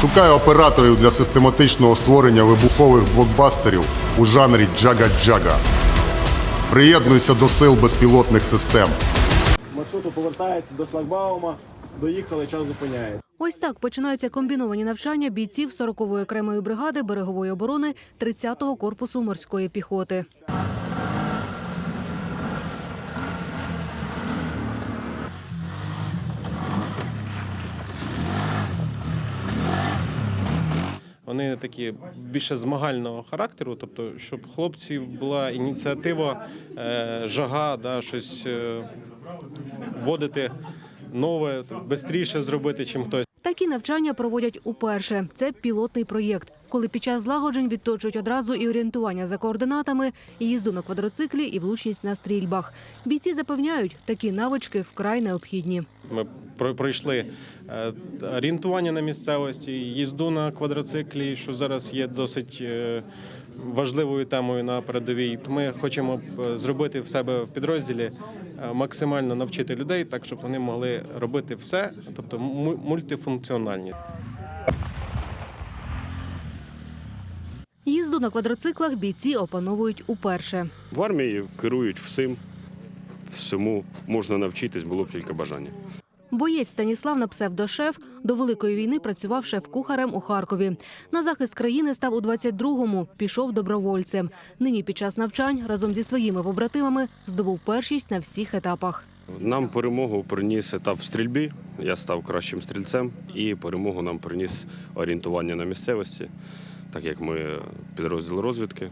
Шукаю операторів для систематичного створення вибухових блокбастерів у жанрі джага-джага. Приєднуйся до сил безпілотних систем. маршруту повертається до шлагбаума, доїхали, час зупиняється. Ось так починаються комбіновані навчання бійців 40-ї окремої бригади берегової оборони 30-го корпусу морської піхоти. Вони такі більше змагального характеру, тобто, щоб хлопців була ініціатива, е, жага, да, щось е, вводити нове, швидше зробити, чим хтось. Такі навчання проводять уперше. Це пілотний проєкт, коли під час злагоджень відточують одразу і орієнтування за координатами, і їзду на квадроциклі, і влучність на стрільбах. Бійці запевняють, такі навички вкрай необхідні. Ми про- пройшли е, орієнтування на місцевості, їзду на квадроциклі, що зараз є досить е, важливою темою на передовій. Ми хочемо е, зробити в себе в підрозділі максимально навчити людей, так щоб вони могли робити все, тобто му- мультифункціональні. Їзду на квадроциклах бійці опановують уперше. В армії керують всім, всьому можна навчитись, було б тільки бажання. Боєць Станіслав на псевдошеф до великої війни працював шеф-кухарем у Харкові. На захист країни став у 22-му, пішов добровольцем. Нині під час навчань разом зі своїми побратимами здобув першість на всіх етапах. Нам перемогу приніс етап в стрільбі. Я став кращим стрільцем, і перемогу нам приніс орієнтування на місцевості. Так як ми підрозділ розвідки,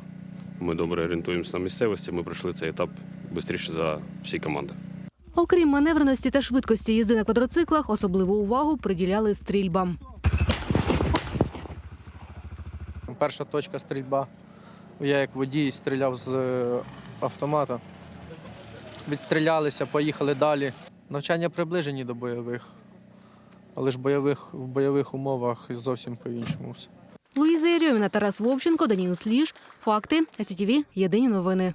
ми добре орієнтуємося на місцевості. Ми пройшли цей етап швидше за всі команди. Окрім маневреності та швидкості їзди на квадроциклах, особливу увагу приділяли стрільбам. Перша точка стрільба. Я як водій стріляв з е, автомата. Відстрілялися, поїхали далі. Навчання приближені до бойових, але ж бойових, в бойових умовах зовсім по-іншому. Луїза Єрьоміна, Тарас Вовченко, Даніл Сліж. Факти. СІТВ. Єдині новини.